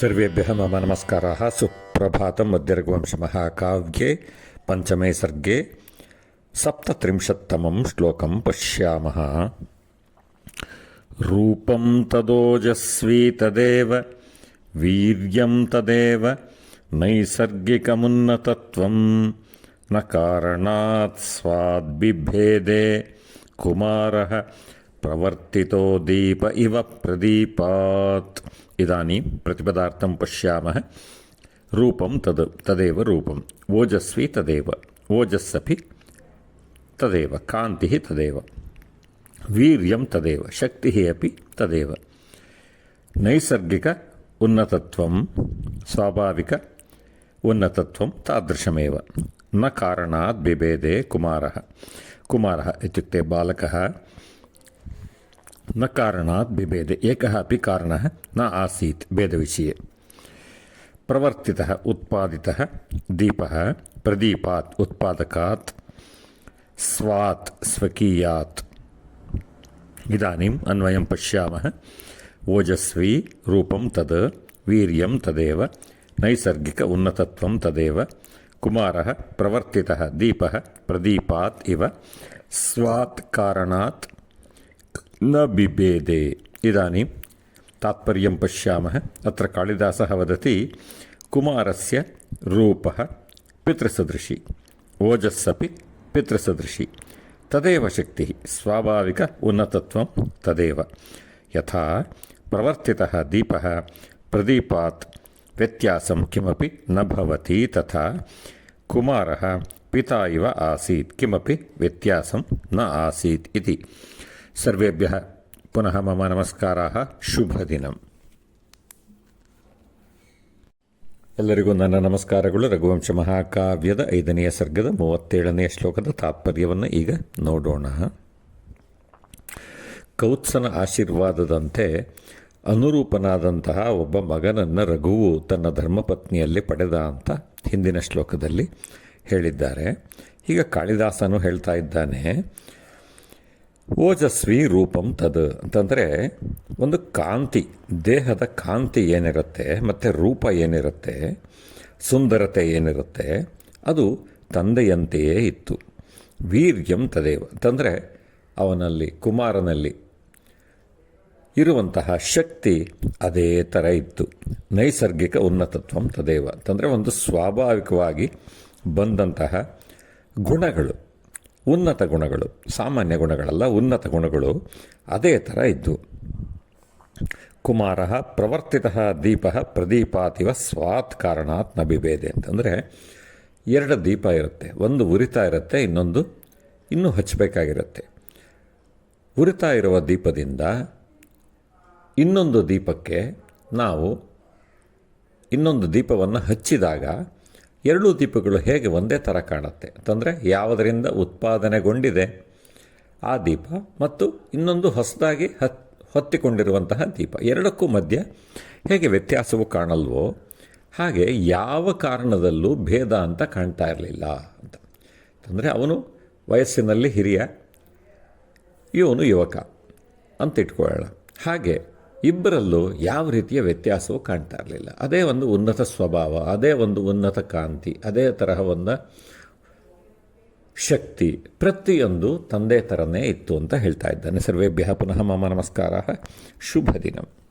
सर्वेभ्यः मम नमस्काराः। सुप्रभातं मध्यरघुवंशमहाकाव्ये पञ्चमे सर्गे, सप्तत्रिंशत्तमं श्लोकं पश्यामः। रूपं तदोजस्वी तदेव, वीर्यं तदेव, नैसर्गिकमुन्नतत्वं, न कारणात् स्वाद्बिभेदे, कुमारः प्रवर्तितो दीप इव प्रदीपात्। इदानीं प्रतिपदार्थं पश्यामः रूपं तद् तदेव रूपम् ओजस्वी तदेव ओजस्सपि तदेव कान्तिः तदेव वीर्यं तदेव शक्तिः अपि तदेव नैसर्गिक उन्नतत्वं स्वाभाविक उन्नतत्वं तादृशमेव न कारणात् बिभेदे कुमारः कुमारः इत्युक्ते बालकः न कारणात् बिभेदे एकः अपि कारणः न आसीत् भेदविषये। प्रवर्तितः उत्पादितः दीपः प्रदीपात् उत्पादकात् स्वात् स्वकीयात्। इदानीम् अन्वयं पश्यामः। ओजस्वी रूपं तद् वीर्यं तदेव नैसर्गिक उन्नतत्वं तदेव कुमारः प्रवर्तितः दीपः प्रदीपात् इव स्वात् कारणात् न बिभेदे इदानीं तात्पर्यं पश्यामः अत्र कालिदासः वदति कुमारस्य रूपः पितृसदृशी ओजस्सपि पितृसदृशी तदेव शक्तिः स्वाभाविक उन्नतत्वं तदेव यथा प्रवर्तितः दीपः प्रदीपात् व्यत्यासं किमपि न भवति तथा कुमारः पिता इव आसीत् किमपि व्यत्यासं न आसीत् इति सर्वेभ्यः पुनः मम नमस्काराः ಶುಭದಿನಂ ಎಲ್ಲರಿಗೂ ನನ್ನ ನಮಸ್ಕಾರಗಳು ರಘುವಂಶ ಮಹಾಕಾವ್ಯದ ಐದನೆಯ ಸರ್ಗದ ಮೂವತ್ತೇಳನೆಯ ಶ್ಲೋಕದ ತಾತ್ಪರ್ಯವನ್ನು ಈಗ ನೋಡೋಣ ಕೌತ್ಸನ ಆಶೀರ್ವಾದದಂತೆ ಅನುರೂಪನಾದಂತಹ ಒಬ್ಬ ಮಗನನ್ನು ರಘುವು ತನ್ನ ಧರ್ಮಪತ್ನಿಯಲ್ಲಿ ಪಡೆದ ಅಂತ ಹಿಂದಿನ ಶ್ಲೋಕದಲ್ಲಿ ಹೇಳಿದ್ದಾರೆ ಈಗ ಕಾಳಿದಾಸನು ಹೇಳ್ತಾ ಇದ್ದಾನೆ ಓಜಸ್ವಿ ರೂಪಂ ತದ್ ಅಂತಂದರೆ ಒಂದು ಕಾಂತಿ, ದೇಹದ ಕಾಂತಿ ಏನಿರುತ್ತೆ, ಮತ್ತು ರೂಪ ಏನಿರುತ್ತೆ, ಸುಂದರತೆ ಏನಿರುತ್ತೆ, ಅದು ತಂದೆಯಂತೆಯೇ ಇತ್ತು. ವೀರ್ಯಂ ತದೇವ. ಅಂತಂದರೆ ಅವನಲ್ಲಿ, ಕುಮಾರನಲ್ಲಿ ಇರುವಂತಹ ಶಕ್ತಿ ಅದೇ ಥರ ಇತ್ತು. ನೈಸರ್ಗಿಕ ಉನ್ನತತ್ವಂ ತದೇವ. ಅಂತಂದರೆ ಒಂದು ಸ್ವಾಭಾವಿಕವಾಗಿ ಬಂದಂತಹ ಗುಣಗಳು. ಉನ್ನತ ಗುಣಗಳು, ಸಾಮಾನ್ಯ ಗುಣಗಳಲ್ಲ, ಉನ್ನತ ಗುಣಗಳು ಅದೇ ಥರ ಇದ್ದು. ಕುಮಾರ ಪ್ರವರ್ತಿತ ದೀಪ ಪ್ರದೀಪಾತಿವ ಸ್ವಾತ್ ಕಾರಣಾತ್ನ ಅಂತಂದರೆ ಎರಡು ದೀಪ ಇರುತ್ತೆ. ಒಂದು ಉರಿತಾ ಇರುತ್ತೆ, ಇನ್ನೊಂದು ಇನ್ನೂ ಹಚ್ಚಬೇಕಾಗಿರುತ್ತೆ. ಉರಿತಾ ಇರುವ ದೀಪದಿಂದ ಇನ್ನೊಂದು ದೀಪಕ್ಕೆ ನಾವು ಇನ್ನೊಂದು ದೀಪವನ್ನು ಹಚ್ಚಿದಾಗ ಎರಡೂ ದೀಪಗಳು ಹೇಗೆ ಒಂದೇ ಥರ ಕಾಣುತ್ತೆ ಅಂತಂದರೆ ಯಾವುದರಿಂದ ಉತ್ಪಾದನೆಗೊಂಡಿದೆ ಆ ದೀಪ ಮತ್ತು ಇನ್ನೊಂದು ಹೊಸದಾಗಿ ಹತ್, ಹೊತ್ತಿಕೊಂಡಿರುವಂತಹ ದೀಪ. ಎರಡಕ್ಕೂ ಮಧ್ಯೆ ಹೇಗೆ ವ್ಯತ್ಯಾಸವು ಕಾಣಲ್ವೋ ಹಾಗೆ ಯಾವ ಕಾರಣದಲ್ಲೂ ಭೇದ ಅಂತ ಕಾಣ್ತಾ ಇರಲಿಲ್ಲ ಅಂತ. ಅಂದರೆ ಅವನು ವಯಸ್ಸಿನಲ್ಲಿ ಹಿರಿಯ, ಇವನು ಯುವಕ ಅಂತ ಇಟ್ಕೊಳ್ಳೋಣ ಹಾಗೆ ಇಬ್ಬರಲ್ಲೂ ಯಾವ ರೀತಿಯ ವ್ಯತ್ಯಾಸವೂ ಕಾಣ್ತಾ ಇರಲಿಲ್ಲ. ಅದೇ ಒಂದು ಉನ್ನತ ಸ್ವಭಾವ, ಅದೇ ಒಂದು ಉನ್ನತ ಕಾಂತಿ, ಅದೇ ತರಹ ಒಂದು ಶಕ್ತಿ ಪ್ರತಿಯೊಂದು ತಂದೆ ಥರನೇ ಇತ್ತು ಅಂತ ಹೇಳ್ತಾ ಇದ್ದಾನೆ. ಸರ್ವೇಭ್ಯ ಪುನಃ ಮಮ ನಮಸ್ಕಾರ. ಶುಭ ದಿನ.